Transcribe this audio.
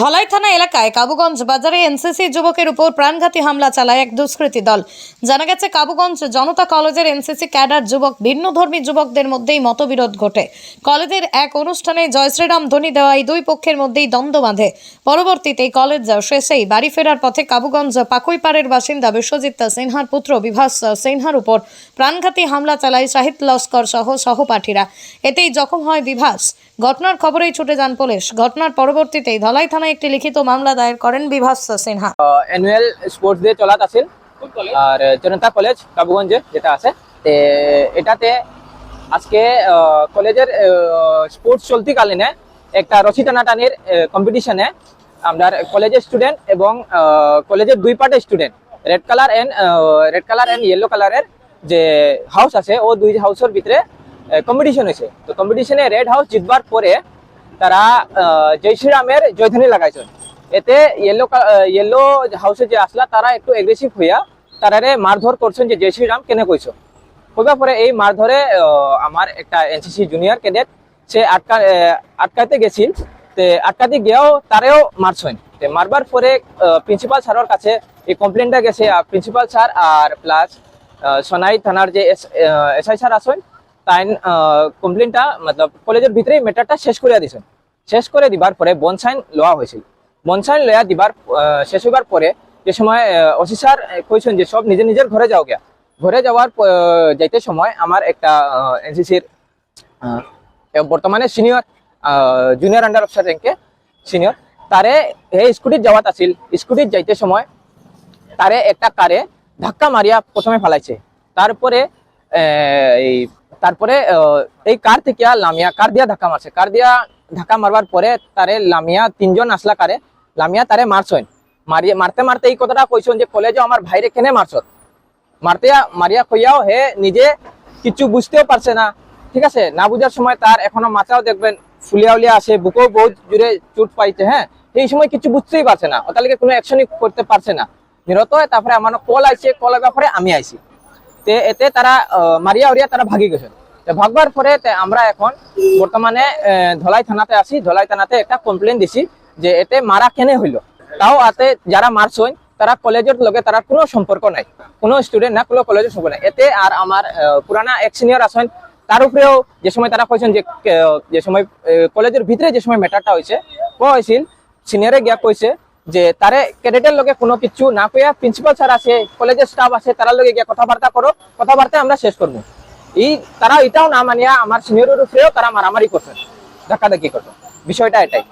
ধলাই থানা এলাকায় কাবুগঞ্জ বাজারে এনসিসি যুবকের উপর প্রাণঘাতী হামলা চালায় এক দুষ্কৃতী দল। জানা গেছে, কাবুগঞ্জ জনতা কলেজের এনসিসি ক্যাডার যুবক, ভিন্নধর্মী যুবকদের মধ্যেই মতবিরোধ ঘটে। কলেজের এক অনুষ্ঠানে জয় শ্রীরাম ধ্বনি দেওয়া এই দুই পক্ষের মধ্যেই দ্বন্দ্ব বাঁধে। পরবর্তীতে কলেজ শেষেই বাড়ি ফেরার পথে কাবুগঞ্জ পাকুইপাড়ের বাসিন্দা বিশ্বজিৎ সিনহার পুত্র বিভাস সিনহার উপর প্রাণঘাতী হামলা চালায় শাহিদ লস্কর সহ সহপাঠীরা। এতেই জখম হয় বিভাস। ঘটনার খবরেই ছুটে যান পুলিশ। ঘটনার পরবর্তীতেই ধলাই থানায় একটি লিখিত মামলা দায়ের করেন Bibhas Sinha. Annual sports day চলাত আছিল আর জনতা কলেজ কাবুগঞ্জে যেটা আছে। এটাতে আজকে কলেজের স্পোর্টস চলতিকালীনে একটা রশি টানাটানির কম্পিটিশনে আমরা কলেজের স্টুডেন্ট এবং আহ, কলেজের দুই পার্টের student red colour and red colour and yellow কালারের যে হাউস আছে ও দুই হাউসের ভিতরে কম্পিটিশন হয়েছে। তো কম্পিটিশনে রেড হাউস জিতবার পরে তারা জয় শ্রীরামের জয়ধ্বনি লাগাইছেন। এতে ইয়েলো ইয়েলো হাউসে যে আসলা, তারা একটু এগ্রেসিভ হইয়া তারারে মারধর করছেন যে জয় শ্রীরাম কেনে কইছো। কইবার পরে এই মারধরে আমার একটা এনসিসি জুনিয়র ক্যাডেট সে আটকা আটকাতে গেছিল। তে আটকাতে গিয়েও তারেও মারছেন। তে মারবার পরে প্রিন্সিপাল স্যারের কাছে এই কমপ্লেনটা গেছে। প্রিন্সিপাল স্যার আর প্লাস সোনাই থানার যে এসআই স্যার আছেন তাই কমপ্লেনটা মতলব কলেজের ভিতরেই ম্যাটারটা শেষ করে দিয়েছেন শেষ করে দিবার পরে বনসাইন লওয়া হয়েছিল। বনসাইন লয়া দিবার শেষ হইবার পরে যে সময় ওসি স্যার কইছেন যে সব নিজের নিজের ঘরে যাও গিয়া। ঘরে যাওয়ার যাইতে সময় আমার একটা এনসিসির বর্তমানে সিনিয়র জুনিয়র আন্ডার অফিসার র্যাঙ্কে সিনিয়র, তারে হে স্কুটির যাওয়াত আছিল। স্কুটির যাইতে সময় তারে একটা কারে ধাক্কা মারিয়া প্রথমে ফেলাইছে। তারপরে এই তারপরে এই কার থেকে লামিয়া, কার দিয়া ধাক্কা মারছে? কার দিয়া ধাক্কা মারবার পরে তারে লামিয়া তিনজন আসলা কারে, লামিয়া তারে মারছেন। মারিয়া মারতে মারতে এই কথাটা কইছেন যে, কলেজে আমার ভাইরে কেনে মারছ? মারতে মারিয়া কইয়াও, হে, নিজে কিছু বুঝতেও পারছে না। ঠিক আছে, না বুঝার সময় তার এখনও মাথাও দেখবেন, ফুলিয়া উলিয়া আছে বুকেও বহুত জুড়ে চোট পাইছে হ্যাঁ? এই সময় কিছু বুঝতেই পারছে না। লিগে কোনো অ্যাকশনই করতে পারছে না। নিরত হয়ে তারপরে আমার কল আইছে কল আইবার পরে আমি আইছি। তে, এতে তারা মারিয়া উড়িয়া তারা ভাগি গেছে ভাগবার পরে আমরা এখন বর্তমানে ধলাই থানাতে আছি। ধলাই থানাতে একটা কমপ্লেন দিছি যে এতে মারা কেনে হইল। তাও আতে যারা মারছইন, তারা কলেজের লগে তারা কোনো সম্পর্ক নাই। কোনো স্টুডেন্ট না, কোনো কলেজের সম্পর্ক নাই। এতে আর আমার পুরানা এক সিনিয়র আছেন, তার উপরেও যে সময় তারা কইছেন যে যে সময় কলেজের ভিতরে যে সময় ম্যাটারটা হয়েছে ক হয়েছিল সিনিয়রে গিয়া কইছে যে তারে ক্যাডেটের লগে কোনো কিছু না কইয়া প্রিন্সিপাল স্যার আছে কলেজের স্টাফ আছে তারা লগে গিয়া কথাবার্তা করো, কথাবার্তা আমরা শেষ করব। এই তারা এটাও না মানিয়া আমার সিনিয়রের উপরেও তারা মারামারি করছেন ধাক্কাধাক্কি করছেন বিষয়টা এটাই।